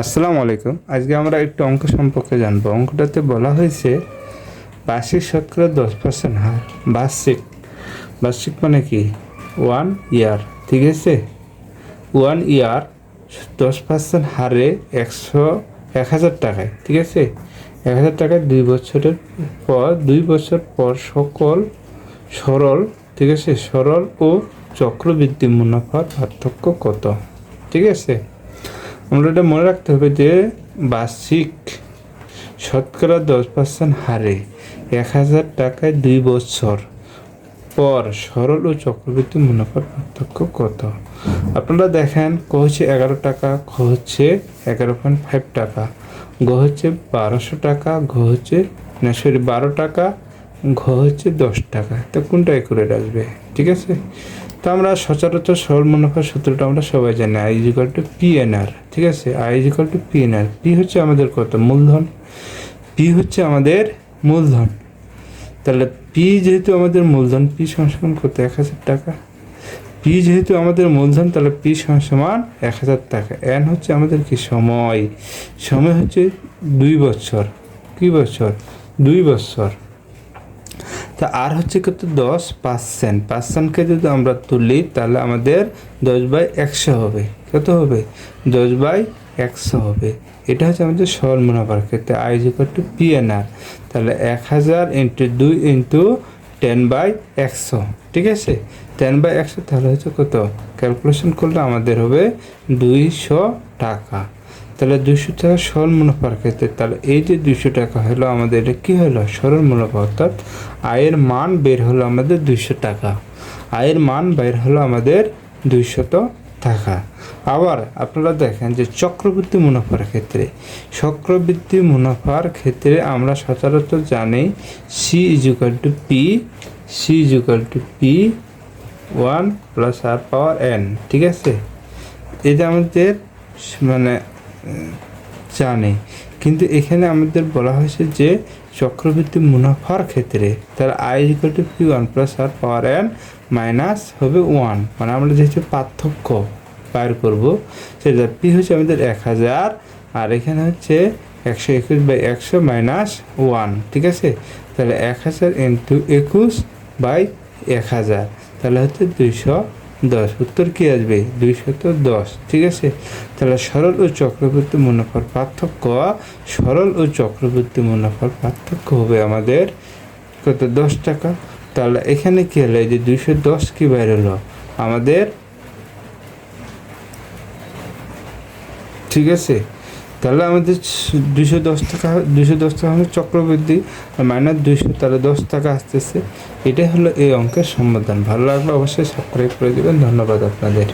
আসসালামু আলাইকুম। আজকে আমরা একটু অঙ্ক সম্পর্কে জানব। অঙ্কটাতে বলা হয়েছে, বার্ষিক শতকরা দশ পার্সেন্ট হার। বার্ষিক। বার্ষিক মানে কি? ওয়ান ইয়ার ঠিক আছে? ওয়ান ইয়ার দশ পার্সেন্ট হারে একশো এক হাজার টাকায়, ঠিক আছে? এক হাজার টাকায় দুই বছরের পর, দুই বছর পর সকল সরল, ঠিক আছে? সরল ও চক্রবৃদ্ধি মুনাফার পার্থক্য কত? ঠিক আছে? আমরা এটা মনে রাখতে হবে যে বার্ষিক শতকরা দশ পার্সেন্ট হারে এক হাজার টাকায় দুই বছর পর সরল ও চক্রবৃদ্ধি মুনাফার পার্থক্য কত? আপনারা দেখেন ক হচ্ছে এগারো টাকা খ হচ্ছে এগারো পয়েন্ট ফাইভ টাকা, গ হচ্ছে বারোশো টাকা, ঘ হচ্ছে, না সরি বারো টাকা, ঘ হচ্ছে দশ টাকা। তো কোনটা করে রাখবে ঠিক আছে? তো আমরা সচরাচর সরল মুনাফার সূত্রটা আমরা সবাই জানি I equal to P N R ঠিক আছে? I equal to P N R P হচ্ছে আমাদের কত? মূলধন। পি হচ্ছে আমাদের মূলধন। তাহলে পি যেহেতু আমাদের মূলধন পি সমান কত? এক হাজার টাকা। পি যেহেতু আমাদের মূলধন, তাহলে পি সমান এক হাজার টাকা। এন হচ্ছে আমাদের কি? সময়। সময় হচ্ছে দুই বছর। কি বছর? দুই বছর। তা আর হচ্ছে কত দশ পার্সেন্ট পার্সেন্টকে যদি আমরা তুলি, তাহলে আমাদের দশ বাই একশো হবে। কত হবে? দশ বাই একশো হবে। এটা হচ্ছে আমাদের সরল মুনাফার ক্ষেত্রে I equal to P N R তাহলে এক হাজার ইন্টু দুই ইন্টু টেন বাই একশো। ঠিক আছে? টেন বাই একশো তাহলে হচ্ছে কত? ক্যালকুলেশন করলে আমাদের হবে দুইশো টাকা। তাহলে দুইশো টাকা সরল মুনাফার ক্ষেত্রে, তাহলে এই যে দুইশো টাকা হলো আমাদের, এটা কী হলো? সরল মুনাফা অর্থাৎ আয়ের মান বের হলো আমাদের দুইশো টাকা। আয়ের মান বের হলো আমাদের দুইশত টাকা। আবার আপনারা দেখেন যে চক্রবৃদ্ধি মুনাফার ক্ষেত্রে, চক্রবৃদ্ধি মুনাফার ক্ষেত্রে আমরা সচরাচর জানি C equal to P C equal to P one plus R power N ঠিক আছে? এটা আমাদের মানে জানি। কিন্তু এখানে আমাদের বলা হয়েছে যে, চক্রবৃদ্ধি মুনাফার ক্ষেত্রে তার I equal to P one plus R power N minus হবে ওয়ান মানে আমরা যেহেতু পার্থক্য বের করব, সেটা পি হচ্ছে আমাদের এক হাজার, আর এখানে হচ্ছে একশো একুশ বাই একশো মাইনাস ওয়ান ঠিক আছে? তাহলে এক হাজার ইন্টু একুশ বাই এক হাজার। তাহলে হচ্ছে দুইশো দশ। উত্তর কী আসবে? দুই শত দশ। ঠিক আছে? তাহলে সরল ও চক্রবর্তী মুনাফার পার্থক্য, সরল ও চক্রবর্তী মুনাফার পার্থক্য হবে আমাদের কত? দশ টাকা। তাহলে এখানে কী হলো? যে দুইশো দশ কি বাইর হলো? আমাদের, ঠিক আছে? তাহলে আমাদের দুশো দশ টাকা দুশো দশ টাকা হলো চক্রবৃদ্ধি আর মাইনাস দুশো তাহলে দশ টাকা আসতেছে। এটাই হলো এই অঙ্কের সমাধান। ভালো লাগলে অবশ্যই সাবস্ক্রাইব করে দেবেন। ধন্যবাদ আপনাদের।